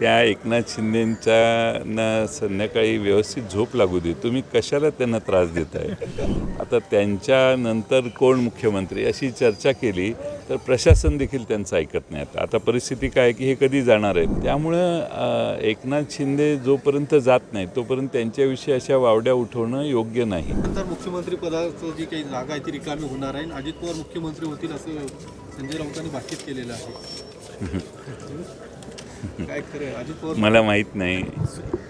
त्या एकनाथ शिंदेंच्या ना संध्याकाळी व्यवस्थित झोप लागू दे. तुम्ही कशाला त्यांना त्रास देताय? आता त्यांच्यानंतर कोण मुख्यमंत्री? अशी चर्चा केली तर प्रशासन देखील त्यांचं ऐकत नाही आता. आता परिस्थिती काय आहे की हे कधी जाणार आहेत? त्यामुळं एकनाथ शिंदे जोपर्यंत जात नाही तोपर्यंत त्यांच्याविषयी अशा वावड्या उठवणं योग्य नाही. नंतर मुख्यमंत्री पदाचं जी काही जागा आहे ती रिकामी होणार आहे. अजित पवार मुख्यमंत्री होतील असं संजय राऊतांनी भाकीत केलेलं आहे. काय खरं अजित पवार मला माहीत नाही.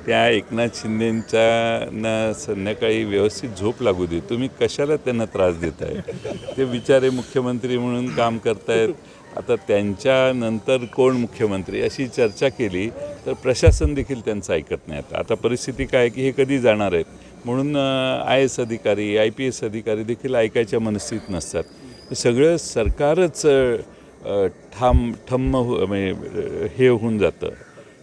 त्या एकनाथ शिंदेंच्या ना संध्याकाळी व्यवस्थित झोप लागू दे. तुम्ही कशाला त्यांना त्रास देताय? ते बिचारे मुख्यमंत्री म्हणून काम करतायत. आता त्यांच्यानंतर कोण मुख्यमंत्री? अशी चर्चा केली तर प्रशासन देखील त्यांचं ऐकत नाही आता. आता परिस्थिती काय आहे की हे कधी जाणार आहेत? म्हणून आय एस अधिकारी आय पी एस अधिकारी देखील ऐकायच्या मनस्थित नसतात. सगळं सरकारच ठाम ठम्म हो म्हणजे हे होऊन जातं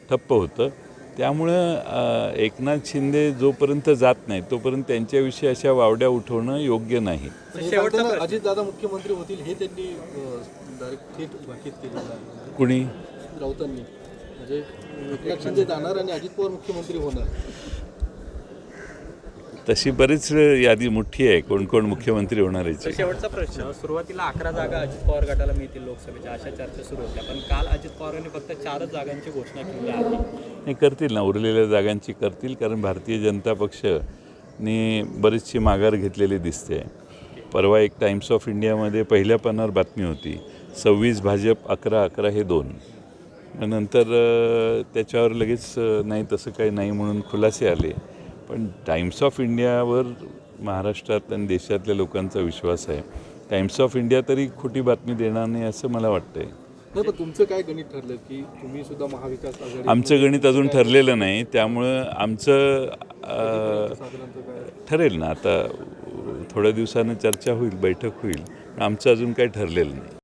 ठप्प होतं. त्यामुळं अ, एकनाथ शिंदे जोपर्यंत जात नाही तोपर्यंत त्यांच्याविषयी अशा वावड्या उठवणं योग्य नाही. अजित दादा मुख्यमंत्री होतील हे त्यांनी डायरेक्ट कुणी? राऊतांनी म्हणजे एकनाथ शिंदे जाणार आणि अजित पवार मुख्यमंत्री होणार. तशी बरीच यादी मोठी आहे. कोण कोण मुख्यमंत्री होणार याची. शेवटचा प्रश्न सुरुवातीला अकरा जागा अजित पवार गटाला मिळतील लोकसभेच्या अशा चर्चा सुरू होत्या. पण काल अजित पवारांनी फक्त चारच जागांची घोषणा केली आहे. नाही करतील ना. उरलेल्या जागांची करतील कारण भारतीय जनता पक्षने बरीचशी माघार घेतलेली दिसते. परवा एक टाइम्स ऑफ इंडियामध्ये पहिल्या पानावर बातमी होती. सव्वीस भाजप अकरा अकरा हे दोन. नंतर त्याच्यावर लगेच नाही तसं काही नाही म्हणून खुलासे आले. पण टाइम्स ऑफ इंडियावर महाराष्ट्रात आणि देशातल्या लोकांचा विश्वास आहे. टाइम्स ऑफ इंडिया तरी खोटी बातमी देणार नाही असं मला वाटतंय. नाही पण तुमचं काय गणित ठरलं की तुम्ही सुद्धा महाविकास आघाडी आमचं गणित अजून ठरलेलं नाही. त्यामुळं आमचं अ, ठरेल ना. आता थोड्या दिवसानं चर्चा होईल बैठक होईल. पण आमचं अजून काही ठरलेलं नाही.